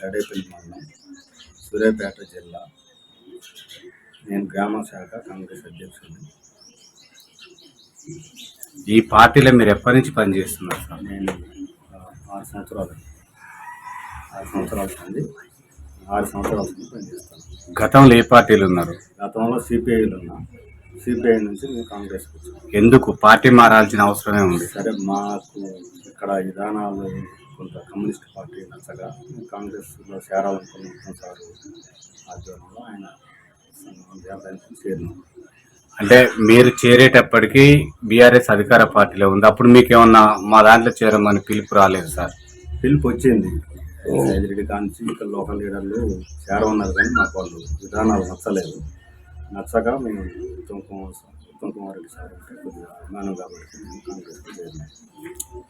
గడేపల్లి మండలం సూర్యాపేట జిల్లా. నేను గ్రామ శాఖ కాంగ్రెస్ అధ్యక్షుడిని. ఈ పార్టీలో మీరు ఎప్పటి నుంచి పనిచేస్తున్నారు సార్? నేను ఆరు సంవత్సరాలు. ఆరు సంవత్సరాల నుండి ఆరు సంవత్సరాల నుండి పనిచేస్తాను. గతంలో ఏ పార్టీలు ఉన్నారు? గతంలో సిపిఐలో ఉన్నా. సిపిఐ నుంచి నేను కాంగ్రెస్కి వచ్చాను. ఎందుకు? పార్టీ మారాల్సిన అవసరమే ఉంది. సరే మాకు ఇక్కడ విధానాలు కొంత కమ్యూనిస్ట్ పార్టీ నచ్చగా కాంగ్రెస్లో చేరాలనుకున్న సార్. ఆధ్వర్యంలో ఆయన చేరినాం. అంటే మీరు చేరేటప్పటికి బీఆర్ఎస్ అధికార పార్టీలో ఉంది. అప్పుడు మీకు ఏమన్నా మా దాంట్లో చేరమని పిలుపు రాలేదు సార్? పిలుపు వచ్చింది. రెడ్డి కాంచి ఇక్కడ లోకల్ లీడర్లు చేరమన్నారు కానీ మాకు వాళ్ళు విధానాలు నచ్చలేదు. నచ్చక మేము ఉత్తమ్ సార్ ఉత్తమ్ కాబట్టి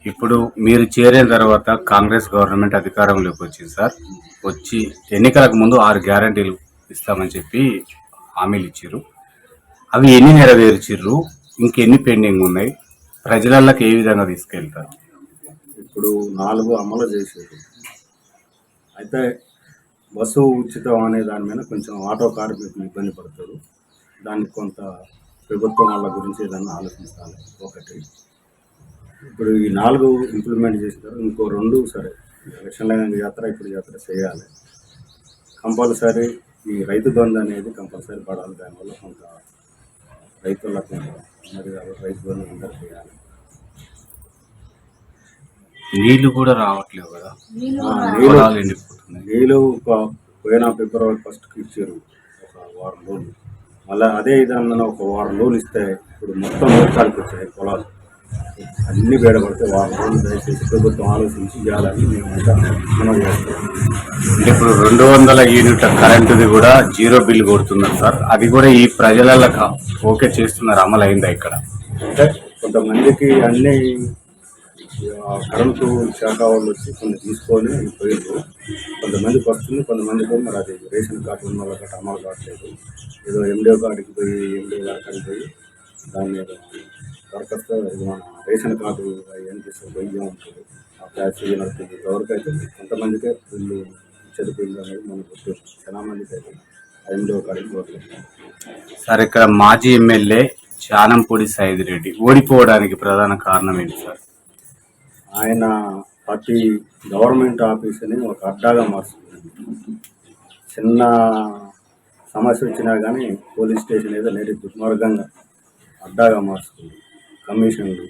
ఇప్పుడు మీరు చేరిన తర్వాత కాంగ్రెస్ గవర్నమెంట్ అధికారంలోకి వచ్చింది సార్. వచ్చి ఎన్నికలకు ముందు ఆరు గ్యారంటీలు ఇస్తామని చెప్పి హామీలు ఇచ్చారు అవి ఎన్ని నెరవేర్చిర్రు? ఇంకెన్ని పెండింగ్ ఉన్నాయి? ప్రజలకి ఏ విధంగా తీసుకెళ్తారు? ఇప్పుడు నాలుగు అమలు చేసేది అయితే బస్సు ఉచితం అనే దాని మీద కొంచెం ఆటో కార్మికులు ఇబ్బంది పడతారు. దానికి కొంత ప్రభుత్వం వాళ్ళ గురించి ఏదన్నా ఆలోచించాలి. ఒకటి. ఇప్పుడు ఈ నాలుగు ఇంప్లిమెంట్ చేసిన తర్వాత ఇంకో రెండు సరే. ఎలక్షన్ లైన్ యాత్ర ఇప్పుడు యాత్ర చేయాలి. కంపల్సరీ ఈ రైతు బంధు అనేది కంపల్సరీ పడాలి. దానివల్ల కొంత రైతులకు మరి రైతు బంధు అందరు చేయాలి. నీళ్ళు కూడా రావట్లేవు కదా? నీళ్ళు నీళ్ళు పోయిన ఫిబ్రవరి ఫస్ట్కి ఇచ్చారు. ఒక వారం రోజులు. మళ్ళీ అదే విధంగా ఒక వారం రోజులు ఇస్తే ఇప్పుడు మొత్తం నూర్చాలకు వచ్చాయి పొలాలు. అన్ని బేడపడితే వారం రోజులు దయచేసి ప్రభుత్వం ఆలోచించి ఇవ్వాలని మేము అంతా మనం చేస్తాం అంటే ఇప్పుడు రెండు వందల యూనిట్ల కరెంటుది కూడా జీరో బిల్ కొడుతున్నారు సార్. అది కూడా ఈ ప్రజలకు ఓకే చేస్తున్నారు అమలు అయిందా ఇక్కడ? అంటే కొంతమందికి అన్ని కరెంటు శాఖ వాళ్ళు వచ్చి కొన్ని తీసుకొని పోయిండ్రు కొంతమందికి వస్తుంది కొంతమందికి మరి అది రేషన్ కార్డు ఉన్న వాళ్ళకి అమలు కావట్లేదు. ఏదో ఎండిఓ కార్డుకి పోయి ఎండిఓ గారి పోయి దాని మీద దరఖాస్తు మన రేషన్ కార్డు ఏం చేస్తే బియ్యం ఉంటుంది. ఆ ట్యాక్స్ నడుతుంది ఎవరికి అయితే కొంతమందికే వీళ్ళు ఇచ్చేది అనేది మనకు గుర్తు. చాలా మందికి అయితే ఎండిఓ కార్డుకి పోవట్లేదు. సార్ ఇక్కడ మాజీ ఎమ్మెల్యే చానంపూడి సైదిరెడ్డి ఓడిపోవడానికి ప్రధాన కారణం ఏంటి సార్? ఆయన ప్రతి గవర్నమెంట్ ఆఫీస్ని ఒక అడ్డాగా మార్చుకుంది చిన్న సమస్య వచ్చినా కానీ పోలీస్ స్టేషన్ ఏదో నేటి దుర్మార్గంగా అడ్డాగా మార్చుకుంది. కమిషన్లు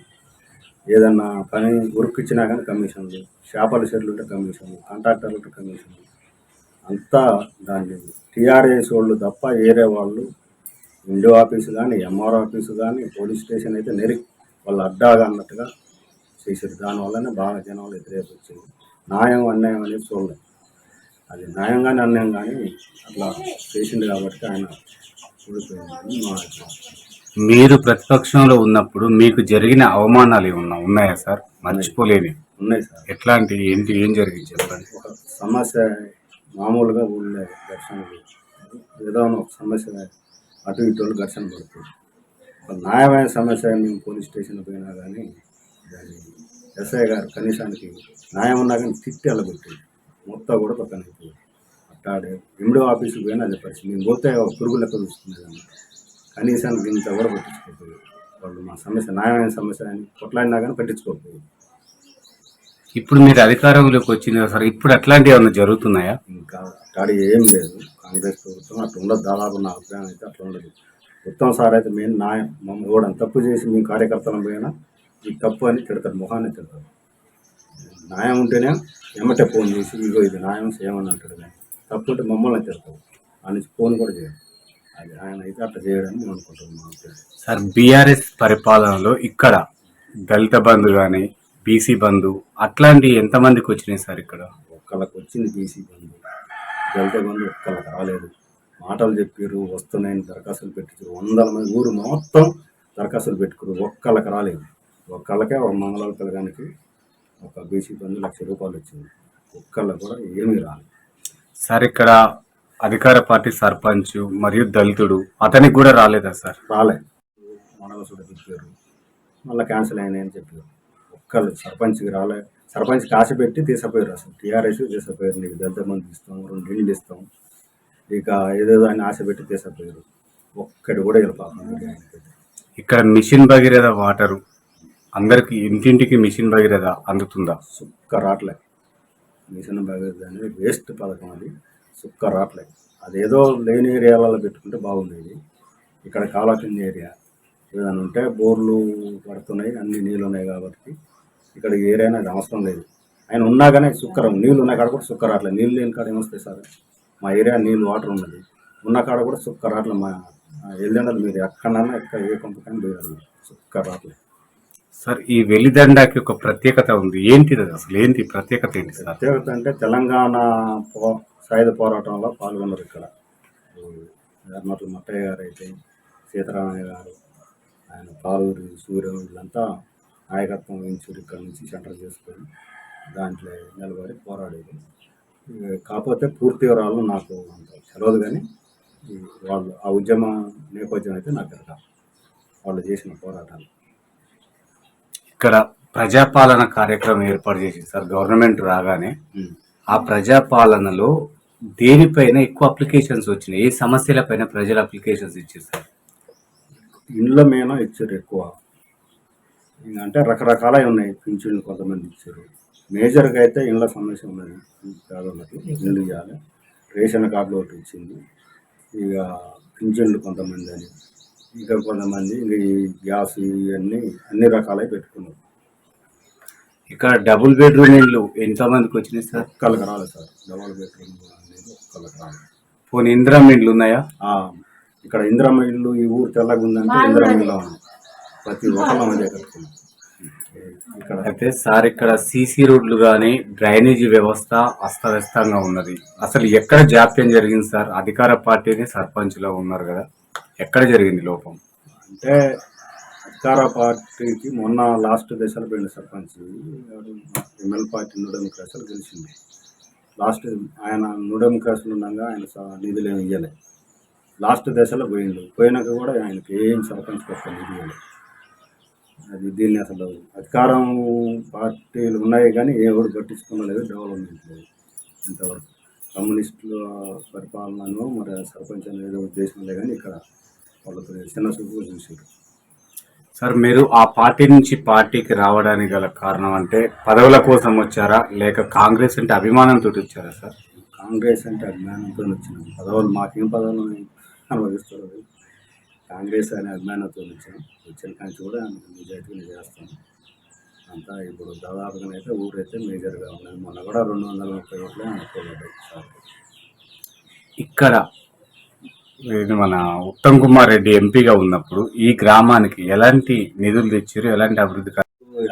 ఏదన్నా పని వర్క్ ఇచ్చినా కానీ కమిషన్లు చేపల షెడ్లు ఉంటే కమిషన్లు కాంట్రాక్టర్లు ఉంటే కమిషన్లు అంతా దాన్ని టీఆర్ఎస్ వాళ్ళు తప్ప ఏరే వాళ్ళు ఇండియో ఆఫీసు కానీ ఎంఆర్ ఆఫీసు కానీ పోలీస్ స్టేషన్ అయితే నెరి వాళ్ళు అడ్డాగా అన్నట్టుగా చేశారు. దానివల్లనే బాగా జనాలు వ్యతిరేక వచ్చింది న్యాయం అన్యాయం అనేది చూడలేదు. అది న్యాయం కానీ అన్యాయం కానీ అట్లా చేసింది కాబట్టి ఆయన ఊడిపోయింది మా. మీరు ప్రతిపక్షంలో ఉన్నప్పుడు మీకు జరిగిన అవమానాలు ఏమన్నా ఉన్నాయా సార్? మర్చిపోలేని. ఉన్నాయి సార్. ఎట్లాంటి ఏంటి ఏం జరిగింది చెప్పండి. ఒక సమస్య మామూలుగా ఊళ్ళో ఘర్షణ ఏదో ఒక సమస్య అటు ఇటు ఘర్షణ పడుతుంది. ఒక న్యాయమైన సమస్య మేము పోలీస్ స్టేషన్ పోయినా కానీ ఎస్ఐ గారు కనీసానికి న్యాయం ఉన్నా కానీ తిట్టి వెళ్ళగొట్టింది మొత్తం కూడా పక్కన అయిపోయింది. అట్టాడే ఎండో ఆఫీసుకు పోయినా అదే పరిస్థితి. మేము పోతే పురుగు లెక్క చూసుకునేదాన్ని కనీసానికి ఇంత కూడా పట్టించుకోకపోయింది వాళ్ళు మా సమస్య న్యాయమైన సమస్య అని కొట్లాడినా కానీ పట్టించుకోకపోయింది ఇప్పుడు మీరు అధికారంలోకి వచ్చిన సార్ ఇప్పుడు అట్లాంటివి ఏమైనా జరుగుతున్నాయా? ఇంకా అట్లాడి ఏం లేదు. కాంగ్రెస్ ప్రభుత్వం అట్లా ఉండదు. దాదాపు నా అభిప్రాయం అయితే అట్లా ఉండదు. ఉత్తమ్ సార్ అయితే మేము న్యాయం. మమ్మల్ని కూడా తప్పు చేసి మేము కార్యకర్తలను పోయినా ఈ తప్పు అని తిడతారు మొహాన్ని తిడతారు. న్యాయం ఉంటేనే ఎమ్మటే ఫోన్ చేసి ఇగో ఇది న్యాయం చేయమని అంటాడు కానీ తప్పు ఉంటే మమ్మల్ని తిడతారు ఆ నుంచి ఫోన్ కూడా చేయరు. అది ఆయన అయితే అట్లా చేయడని మేము అనుకుంటున్నాం మా అభిప్రాయం. సార్ బీఆర్ఎస్ పరిపాలనలో ఇక్కడ దళిత బంధు కానీ బీసీ బంధు అట్లాంటివి ఎంతమందికి వచ్చినాయి సార్ ఇక్కడ? ఒక్కళ్ళకి వచ్చింది బీసీ బంధు. దళిత బంధు ఒక్కళ్ళకి రాలేదు. మాటలు చెప్పారు వస్తున్నాయని దరఖాస్తులు పెట్టించారు వందల మంది ఊరు మొత్తం దరఖాస్తులు పెట్టుకున్నారు ఒక్కళ్ళకి రాలేదు. ఒక్కళ్ళకే ఒక మంగళవారం పిల్లగానికి ఒక బీసీ బంధు లక్ష రూపాయలు వచ్చింది. ఒక్కళ్ళకి కూడా ఏమీ రాలేదు సార్ ఇక్కడ అధికార పార్టీ సర్పంచ్ మరియు దళితుడు అతనికి కూడా రాలేదా సార్? రాలే. మండల సుడ చెప్పారు. మళ్ళీ క్యాన్సిల్ అయినాయి అని చెప్పారు. ఒక్కళ్ళు సర్పంచ్కి రాలే. సర్పంచ్ ఆశ పెట్టి తీసపోయారు అసలు. టీఆర్ఎస్ తీసపోయారు. నీకు దళిత మంది ఇస్తాం రెండు ఇండ్లు ఇస్తాం. ఇక ఏదేదో ఆయన ఆశ పెట్టి తీసపోయారు. ఒక్కటి కూడా వెళ్ళిపోతుంది ఇక్కడ మిషన్ భగీరథ వాటరు అందరికి ఇంటింటికి మిషన్ భగీరథ అందుతుందా? సుక్క రాట్లే. మిషన్ భగీరథ అనేది వేస్ట్ పథకం అది. సుక్క రాట్లే. అదేదో లేని ఏరియాలలో పెట్టుకుంటే బాగుండేది ఇక్కడ కాలకింది ఏరియా. ఏదైనా ఉంటే బోర్లు పడుతున్నాయి అన్ని నీళ్ళు ఉన్నాయి కాబట్టి. ఇక్కడ ఏరియా అనేది అవసరం లేదు. ఆయన ఉన్నా కానీ సుక్కరం నీళ్ళు ఉన్న కాడ కూడా సుక్క రాట్లే. నీళ్ళు లేని కాడ ఏమొస్తాయి సార్? మా ఏరియా నీళ్ళు వాటర్ ఉన్నది. ఉన్న కాడ కూడా సుక్క రాట్లే మా ఎల్లుండలు మీరు ఎక్కడన్నా ఎక్కడ ఏ పంపకని పోయారు సుక్క రాట్లే. సార్ ఈ వెలిదండాకి ఒక ప్రత్యేకత ఉంది. ఏంటిది అసలు? ఏంటి ప్రత్యేకత ఏంటి సార్? ప్రత్యేకత అంటే తెలంగాణ పో సాయుధ పోరాటంలో పాల్గొన్నారు ఇక్కడ. ఎర్మట్ల మట్టయ్య గారు అయితే సీతారామయ్య గారు ఆయన పాలూరి సూర్య వీళ్ళంతా నాయకత్వం వహించారు ఇక్కడ నుంచి సెంటర్ చేసుకొని దాంట్లో నిలబడి పోరాడేది కాకపోతే పూర్తి వివరాలు నాకు అంత తెలియదు కానీ వాళ్ళు ఆ ఉద్యమ నేపథ్యం అయితే నాకు తెలుసు. వాళ్ళు చేసిన పోరాటాలు. ఇక్కడ ప్రజాపాలన కార్యక్రమం ఏర్పాటు చేసింది సార్. గవర్నమెంట్ రాగానే ఆ ప్రజాపాలనలో దేనిపైన ఎక్కువ అప్లికేషన్స్ వచ్చినాయి? ఏ సమస్యలపైన ప్రజలు అప్లికేషన్స్ ఇచ్చారు సార్? ఇండ్ల మీద ఇచ్చారు ఎక్కువ. అంటే రకరకాలవి ఉన్నాయి. పింఛన్లు కొంతమంది ఇచ్చారు. మేజర్గా అయితే ఇండ్ల సమస్య ఉన్నది. పేదోళ్ళకి ఇల్లు ఇవ్వాలి. రేషన్ కార్డులు ఒకటి ఇచ్చింది. ఇక పింఛన్లు కొంతమంది అని. ఇంకా కొంతమంది ఇంక ఈ గ్యాస్ ఇవన్నీ అన్ని రకాలవి పెట్టుకున్నారు. ఇక్కడ డబుల్ బెడ్రూమ్ ఇల్లు ఎంతమందికి వచ్చినాయి సార్? ఒక్కళ్ళకి రాలేదు సార్. డబల్ బెడ్రూమ్ అనేది ఒక్కళ్ళకి రాలేదు పోనీ ఇందిరమ్మ ఇండ్లు ఉన్నాయా? ఆ, ఇక్కడ ఇందిరమ్మ ఇల్లు ఈ ఊరు తెల్లగా ఉందంటే ఇందిరమ్మ ఇల్లు ఉంది ప్రతి ఒక్కళ్ళ మధ్య కట్టుకున్నాం ఇక్కడ అయితే సార్ ఇక్కడ సీసీ రోడ్లు కానీ డ్రైనేజీ వ్యవస్థ అస్తవ్యస్తంగా ఉన్నది. అసలు ఎక్కడ జాప్యం జరిగింది సార్? అధికార పార్టీని సర్పంచ్లో ఉన్నారు కదా. ఎక్కడ జరిగింది లోపం? అంటే అధికార పార్టీకి మొన్న లాస్ట్ దశలు పోయిన సర్పంచ్ ఎమ్మెల్యే పార్టీ నూడెం గెలిచింది. లాస్ట్ ఆయన నూడెం ఉండగా ఆయన నిధులు ఏమి ఇవ్వలే లాస్ట్ దశలో పోయిండు. పోయినాక కూడా ఆయనకి ఏం సర్పంచ్ కోసం నిధి అది దీన్ని అసలు అధికారం పార్టీలు ఉన్నాయి కానీ ఏ కూడా లేదు డెవలప్మెంట్ లేదు. ఇంతవరకు కమ్యూనిస్టుల పరిపాలనను మరి సర్పంచ్ అనేది ఉద్దేశం లేదు కానీ ఇక్కడ వాళ్ళకు చిన్న చూపు చూసారు సార్ మీరు ఆ పార్టీ నుంచి పార్టీకి రావడానికి గల కారణం అంటే పదవుల కోసం వచ్చారా? లేక కాంగ్రెస్ అంటే అభిమానంతో వచ్చారా సార్? కాంగ్రెస్ అంటే అభిమానంతో వచ్చినాం. పదవులు మాకేం పదవులు అనుభవిస్తారు కాంగ్రెస్ అనే అభిమానంతో వచ్చాం. వచ్చిన కాంచి కూడా నిజాయితీగా చేస్తాం. అంతా ఇప్పుడు దాదాపుగా అయితే ఊరైతే మేజర్గా ఉన్నది మొన్న కూడా రెండు వందల ముప్పై ఓట్లే ఎక్కువ పడ్డాయి సార్. ఇక్కడ ఇది మన ఉత్తమ్ కుమార్ రెడ్డి ఎంపీగా ఉన్నప్పుడు ఈ గ్రామానికి ఎలాంటి నిధులు తెచ్చారు ఎలాంటి అభివృద్ధి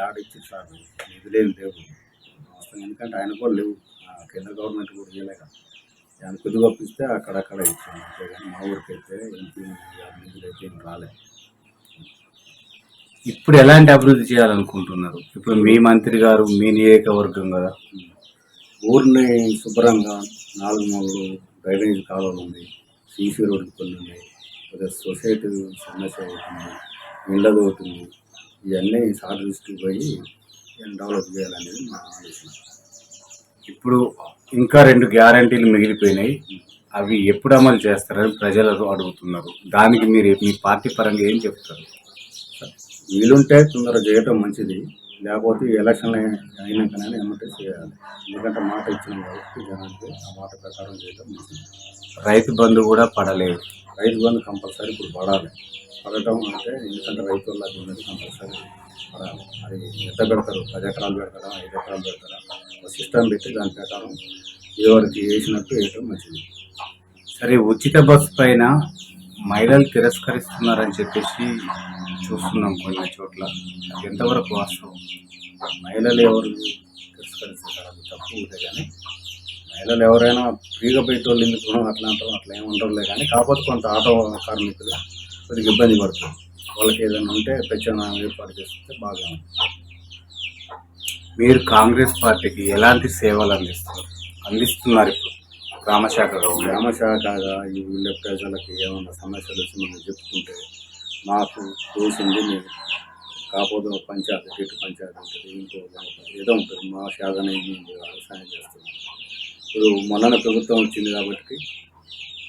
ఆడిచ్చి సార్ నిధులేం లేవు. ఎందుకంటే ఆయన కూడా లేవు. కేంద్ర గవర్నమెంట్ కూడా చేయలేక. ఆయన కొద్దిగా అక్కడక్కడ ఇచ్చాను అంతేగాని మా ఊరికి అయితే ఎంపీ నిధులు అయితే ఏం రాలే ఇప్పుడు ఎలాంటి అభివృద్ధి చేయాలనుకుంటున్నారు? ఇప్పుడు మీ మంత్రి గారు మీ నియోజకవర్గం కదా. ఊరిని శుభ్రంగా నాలుగు మూడు డ్రైనేజ్ కాలువలు ఉన్నాయి సీసీ రోడ్లు కొన్ని ఉన్నాయి. కొద్దిగా సొసైటీ సమస్య ఉంది ఇళ్ళది ఒకటి ఉంది. ఇవన్నీ సార్ దృష్టికి పోయి డెవలప్ చేయాలనేది మా ఆలోచన. ఇప్పుడు ఇంకా రెండు గ్యారంటీలు మిగిలిపోయినాయి. అవి ఎప్పుడు అమలు చేస్తారని ప్రజలు అడుగుతున్నారు. దానికి మీరు మీ పార్టీ పరంగా ఏం చెప్తారు? వీలుంటే తొందరగా చేయటం మంచిది. లేకపోతే ఈ ఎలక్షన్ అయినాకనే ఏమంటే చేయాలి. ఎందుకంటే మాట ఇచ్చినాం కాబట్టి జనానికి ఆ మాట ప్రకారం చేయటం మంచిది. రైతు బంధు కూడా పడలేదు. రైతు బంధు కంపల్సరీ ఇప్పుడు పడాలి. పడటం అంటే ఎందుకంటే రైతు వల్ల ఉన్నది కంపల్సరీ పడాలి. అది ఎంత పెడతారు? పది ఎకరాలు పెడతారా? ఐదు ఎకరాలు పెడతారా? ఒక సిస్టమ్ పెట్టి దాని ప్రకారం ఎవరికి వేసినట్టు వేయటం మంచిది. సరే ఉచిత బస్సు పైన మహిళలు తిరస్కరిస్తున్నారని చెప్పేసి చూస్తున్నాం కొన్ని చోట్ల. అది ఎంతవరకు వాస్తవం? మహిళలు ఎవరు? తిరస్కరిస్తారు తప్పు ఉంటే కానీ మహిళలు ఎవరైనా ఫ్రీగా పెట్టేవాళ్ళు ఎందుకు అట్లా అంటారు అట్లా ఏమి ఉండరులే కానీ కాకపోతే కొంత ఆటో కార్మికులు కొద్దిగా ఇబ్బంది పడుతుంది వాళ్ళకి ఏదైనా ఉంటే ప్రత్యామ్నాయం ఏర్పాటు చేస్తే బాగా ఉంటుంది. మీరు కాంగ్రెస్ పార్టీకి ఎలాంటి సేవలు అందిస్తారు? అందిస్తున్నారు ఇప్పుడు గ్రామశాఖగా ఉన్నారు గ్రామ శాఖగా ఈ ఊళ్ళో ప్రజలకి ఏమైనా సమస్యలు వచ్చి మనం చెప్పుకుంటే మాకు తోసింది మేము కాకపోతే ఒక పంచాయతీ ఇటు పంచాయతీ ఉంటుంది ఇంకో ఏదో ఉంటుంది. మా శాతం వ్యవసాయం చేస్తున్నాం. ఇప్పుడు మొన్న ప్రభుత్వం వచ్చింది కాబట్టి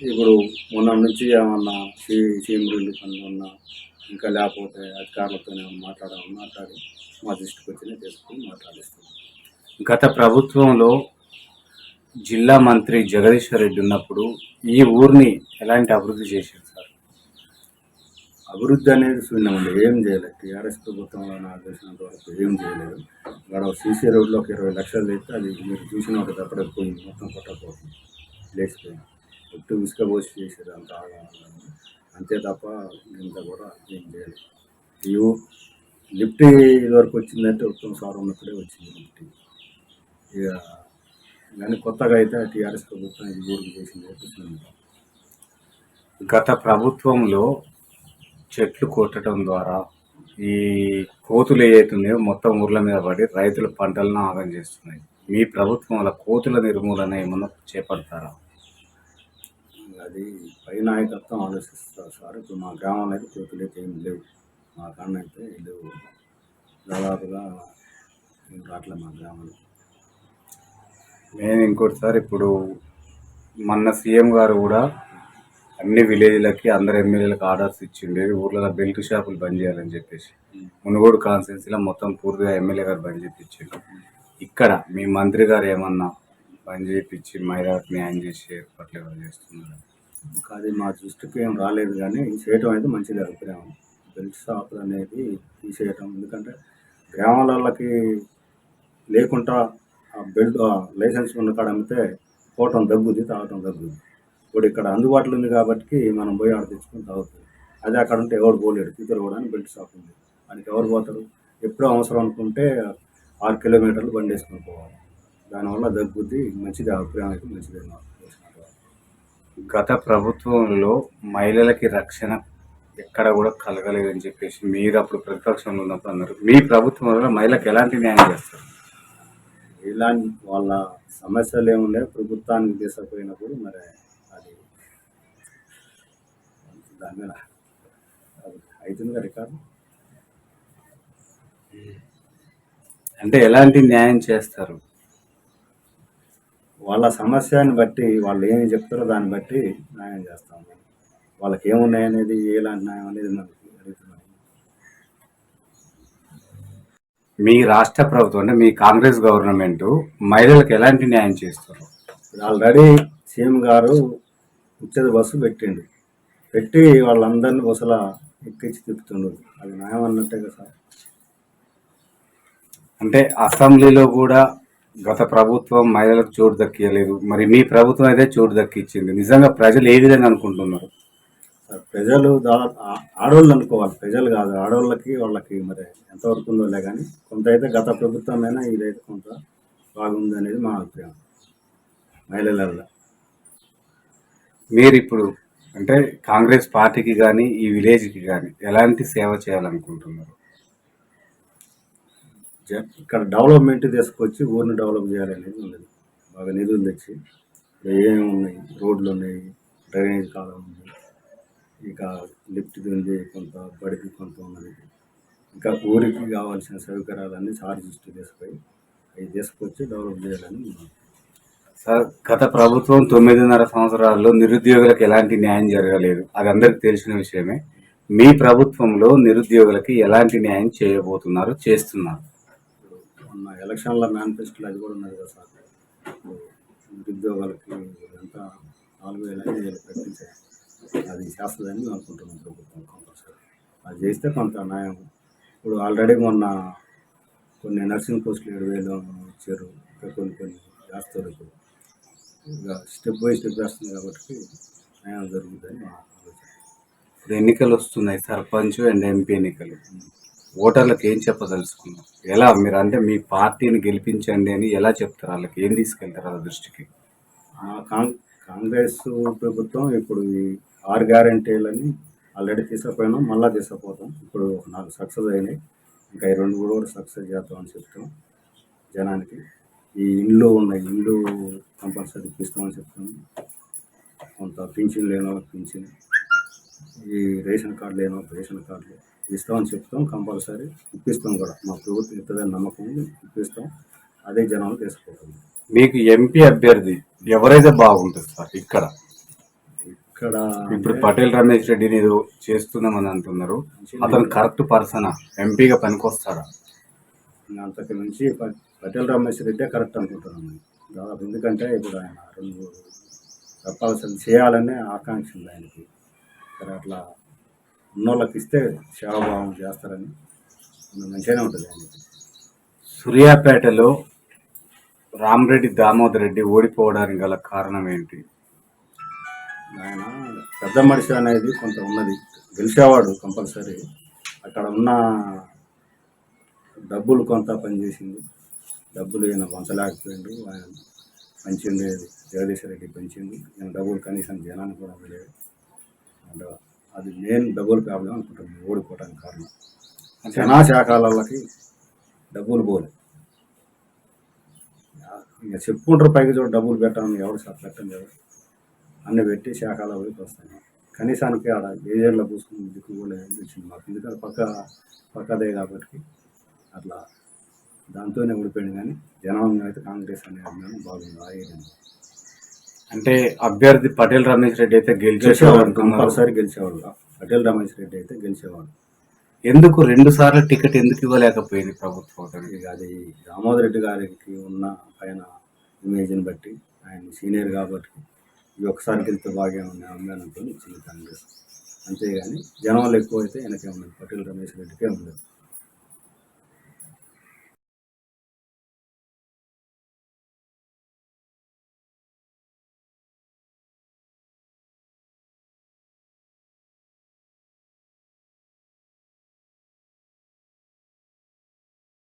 ఇప్పుడు మొన్న నుంచి ఏమన్నా సీ పనులు ఉన్నా ఇంకా లేకపోతే అధికారులతో మాట్లాడాలి మాట్లాడి మా దృష్టికి వచ్చిన చేసుకుని మాట్లాడిస్తున్నాం. గత ప్రభుత్వంలో జిల్లా మంత్రి జగదీశ్వర్ రెడ్డి ఉన్నప్పుడు ఈ ఊరిని ఎలాంటి అభివృద్ధి చేశారు? అభివృద్ధి అనేది శూన్యమండి ఏం చేయలేదు. టీఆర్ఎస్ ప్రభుత్వంలో నా తెలిసినంత వరకు ఏం చేయలేదు. ఇక్కడ సీసీ రోడ్లో ఒక ఇరవై లక్షలు తెస్తే అది మీరు చూసిన ఒక తప్పటికి పోయింది. మొత్తం కొట్టకపోతుంది. లేచిపోయింది. ఒట్టు ఇసుక పోసి చేసేది అంత అంతే తప్ప ఇంత కూడా ఏం చేయలేదు. ఈ లిఫ్ట్ వరకు వచ్చిందంటే ఉత్తమ సార్ ఉన్నప్పుడే వచ్చింది లిఫ్ట్. ఇక కానీ కొత్తగా అయితే టీఆర్ఎస్ ప్రభుత్వం ఇది ఊరికి చేసింది. గత ప్రభుత్వంలో చెట్లు కొట్టడం ద్వారా ఈ కోతులు ఏవైతున్నాయో మొత్తం ఊర్ల మీద పడి రైతుల పంటలను ఆగం చేస్తున్నాయి. మీ ప్రభుత్వం వల్ల కోతుల నిర్మూలన ఏమన్నా చేపడతారా? అది పై నాయకత్వం ఆలోచిస్తారు సార్. ఇప్పుడు మా గ్రామంలో అయితే కోతులు అయితే ఏం లేవు. మా కాన్న అయితే లేవు. దాదాపుగా ఏం రావట్లే మా గ్రామంలో. నేను ఇంకోటి సార్ ఇప్పుడు మొన్న సీఎం గారు కూడా అన్ని విలేజ్లకి అందరు ఎమ్మెల్యేలకు ఆర్డర్స్ ఇచ్చిండే. ఊర్లలో బెల్ట్ షాపులు బంద్ చేయాలని చెప్పేసి. మునుగోడు కాన్స్టిట్యున్సీలో మొత్తం పూర్తిగా ఎమ్మెల్యే గారు బంద్ చేయించారు ఇక్కడ మీ మంత్రి గారు ఏమన్నా బంద్ చేయించి మహిళలకు న్యాయం చేసి ఏర్పాట్లు ఏమైనా చేస్తున్నారు? ఇంకా అది మా దృష్టికి ఏం రాలేదు కానీ చేయటం అయితే మంచిది అభిప్రాయం బెల్ట్ షాపులు అనేది తీసేయటం ఎందుకంటే గ్రామాలకి లేకుండా ఆ బెల్ట్ లైసెన్స్ ఉన్న కాడ అమ్మితే పోవటం తగ్గుద్ది తాగటం తగ్గుద్ది. ఇప్పుడు ఇక్కడ అందుబాటులో ఉంది కాబట్టి మనం పోయి ఆడ తెచ్చుకొని తాగుతుంది అదే అక్కడ ఉంటే ఎవరు పోలేడు ఇతరు కూడా బెల్ట్ షాప్ ఉంది. దానికి ఎవరు పోతారు? ఎప్పుడో అవసరం అనుకుంటే ఆరు కిలోమీటర్లు బండి వేసుకొని పోవాలి. దానివల్ల తగ్గుద్ది మంచిది అభిప్రాయం అయితే మంచిది. గత ప్రభుత్వంలో మహిళలకి రక్షణ ఎక్కడ కూడా కలగలేదని చెప్పేసి మీరు అప్పుడు ప్రతిపక్షంలో ఉన్నప్పుడు అన్నారు. మీ ప్రభుత్వంలో మహిళలకు ఎలాంటి న్యాయం చేస్తారు? ఇలాంటి వాళ్ళ సమస్యలు ఏముండే ప్రభుత్వానికి తీసుకుపోయినప్పుడు మరి దాని మీద అది అవుతుంది రికార్డు. అంటే ఎలాంటి న్యాయం చేస్తారు? వాళ్ళ సమస్యని బట్టి వాళ్ళు ఏమి చెప్తారో దాన్ని బట్టి న్యాయం చేస్తాం వాళ్ళకి ఏమున్నాయి అనేది ఎలాంటి న్యాయం అనేది మనకి అడుగుతున్నాం. మీ రాష్ట్ర ప్రభుత్వం అంటే మీ కాంగ్రెస్ గవర్నమెంట్ మహిళలకు ఎలాంటి న్యాయం చేస్తారు? ఆల్రెడీ సీఎం గారు ఉచిత బస్సు పెట్టిండు. పెట్టి వాళ్ళందరినీ బస్సుల ఎక్కించి తిప్పుతుండు అది న్యాయం అన్నట్టే కదా సార్. అంటే అసెంబ్లీలో కూడా గత ప్రభుత్వం మహిళలకు చోటు దక్కియలేదు. మరి మీ ప్రభుత్వం అయితే చోటు దక్కిచ్చింది. నిజంగా ప్రజలు ఏ విధంగా అనుకుంటున్నారు? సార్ ప్రజలు దాదాపు ఆడవాళ్ళు అనుకోవాలి. ప్రజలు కాదు ఆడవాళ్ళకి వాళ్ళకి మరి ఎంతవరకు ఉందోలే కానీ కొంత అయితే గత ప్రభుత్వమైనా ఇదైతే కొంత బాగుంది అనేది మా అభిప్రాయం. మహిళలలో మీరు ఇప్పుడు అంటే కాంగ్రెస్ పార్టీకి కానీ ఈ విలేజ్కి కానీ ఎలాంటి సేవ చేయాలనుకుంటున్నారు? జ- ఇక్కడ డెవలప్మెంట్ తీసుకొచ్చి ఊరిని డెవలప్ చేయాలనేది ఉన్నది. బాగా నిధులు తెచ్చి ఏమేమి ఉన్నాయి రోడ్లు ఉన్నాయి డ్రైనేజ్ కాలం ఉంది ఇక లిఫ్ట్ ఉంది కొంత బడికి కొంత ఉన్నది. ఇంకా ఊరికి కావాల్సిన సౌకర్యాలన్నీ సార్ దృష్టి తీసుకుపోయి అవి తీసుకొచ్చి డెవలప్ చేయాలని ఉన్నాం. సార్ గత ప్రభుత్వం తొమ్మిదిన్నర సంవత్సరాల్లో నిరుద్యోగులకు ఎలాంటి న్యాయం జరగలేదు. అది అందరికి తెలిసిన విషయమే. మీ ప్రభుత్వంలో నిరుద్యోగులకి ఎలాంటి న్యాయం చేయబోతున్నారు చేస్తున్నారు. మొన్న ఎలక్షన్ల మేనిఫెస్టోలో అది కూడా ఉన్నది కదా సార్. నిరుద్యోగాలకి అంతా నాలుగు వేల ఐదు వేలు ప్రకటించారు అది చేస్తుందని మేము అనుకుంటున్నాం ప్రభుత్వం కంపల్సరీ. అది చేస్తే కొంత న్యాయం. ఇప్పుడు ఆల్రెడీ మొన్న కొన్ని నర్సింగ్ పోస్టులు ఏడు వేలు ఇచ్చారు. కొన్ని కొన్ని చేస్తారు ఇప్పుడు స్టెప్ బై స్టెప్ వేస్తుంది కాబట్టి న్యాయం జరుగుతుందని మా ఆలోచన. ఇప్పుడు ఎన్నికలు వస్తున్నాయి సర్పంచ్ అండ్ ఎంపీ ఎన్నికలు. ఓటర్లకు ఏం చెప్పదలుచుకున్నారు ఎలా? మీరు అంటే మీ పార్టీని గెలిపించండి అని ఎలా చెప్తారు? వాళ్ళకి ఏం తీసుకెళ్తారు వాళ్ళ దృష్టికి? కాంగ్రెస్ ప్రభుత్వం ఇప్పుడు ఈ ఆరు గ్యారంటీలని ఆల్రెడీ తీసుకుపోయినాం మళ్ళీ తీసుకుపోతాం. ఇప్పుడు నాకు నాలుగు సక్సెస్ అయినాయి. ఇంకా ఈ రెండు కూడా సక్సెస్ చేద్దామని చెప్తాం జనానికి. ఈ ఇండ్లు ఉన్నాయి ఇండ్లు కంపల్సరీ ఇప్పిస్తామని చెప్తాం కొంత పింఛన్ లేని వాళ్ళకి పింఛన్ ఈ రేషన్ కార్డు లేని వాళ్ళకి రేషన్ కార్డులు ఇస్తామని చెప్తాం కంపల్సరీ. ఇప్పిస్తాం కూడా. మా ప్రభుత్వం ఇస్తుందని నమ్మకం ఇప్పిస్తాం. అదే జనాలు తీసుకుంటాం మీకు ఎంపీ అభ్యర్థి ఎవరైతే బాగుంటుంది సార్ ఇక్కడ? ఇక్కడ ఇప్పుడు పటేల్ రమేష్ రెడ్డిని ఏదో చేస్తున్నామని అంటున్నారు. అతను కరెక్ట్ పర్సనా? ఎంపీగా పనికొస్తాడా? ఇంకా అంతకు మించి పటేల్ రమేష్ రెడ్డే కరెక్ట్ అనుకుంటున్నాను దాదాపు ఎందుకంటే ఇప్పుడు ఆయన రెండు చెప్పాల్సింది చేయాలనే ఆకాంక్ష ఉంది ఆయనకి. సరే అట్లా ఉన్నోళ్ళకి ఇస్తే బాగా చేస్తారని మంచిగానే ఉంటుంది ఆయనకి. సూర్యాపేటలో రామరెడ్డి దామోదర్ రెడ్డి ఓడిపోవడానికి గల కారణం ఏంటి? ఆయన పెద్ద మనిషి అనేది కొంత ఉన్నది. గెలిచేవాడు కంపల్సరీ. అక్కడ ఉన్న డబ్బులు కొంత పనిచేసింది. డబ్బులు ఈయన పంచలేకపోయిండు ఆయన పంచింది జగదీశ్వర రెడ్డి పెంచింది ఈయన డబ్బులు కనీసం జనానికి కూడా లేదు అండ్ అది మెయిన్ డబ్బులు ప్రాబ్లం అనుకుంటున్నాను ఓడిపోవడానికి కారణం. జనా శాఖలకి డబ్బులు పోలే. ఇక చెప్పుకుంటారు పైకి చూడ డబ్బులు పెట్టాలని ఎవరు సార్ పెట్టండి ఎవరు అన్ని పెట్టి శాఖల వైపు వస్తాయి కనీసానికి ఆడ ఏజర్లో పూసుకుని దిక్కు కూడా మాకు. ఎందుకంటే పక్క పక్కదే కాబట్టి అట్లా దాంతోనే ఓడిపోయింది కానీ జనం అయితే కాంగ్రెస్ అనే అభిమానం బాగుంది ఆ ఏరియాలో అంటే అభ్యర్థి పటేల్ రమేష్ రెడ్డి అయితే గెలిచేసేవాడు కంపల్సరీ గెలిచేవాడు. పటేల్ రమేష్ రెడ్డి అయితే గెలిచేవాడు. ఎందుకు రెండు సార్లు టికెట్ ఎందుకు ఇవ్వలేకపోయింది ప్రభుత్వం అది దామోదర్ రెడ్డి గారికి ఉన్న పైన ఇమేజ్ని బట్టి ఆయన సీనియర్ కాబట్టి ఈ ఒక్కసారి గెలిస్తే బాగా ఉంది అభిమానంతో ఇచ్చింది కాంగ్రెస్. అంతేగాని జనాలు ఎక్కువ అయితే వెనకే ఉన్నది పటేల్ రమేష్ రెడ్డికే ఉండదు.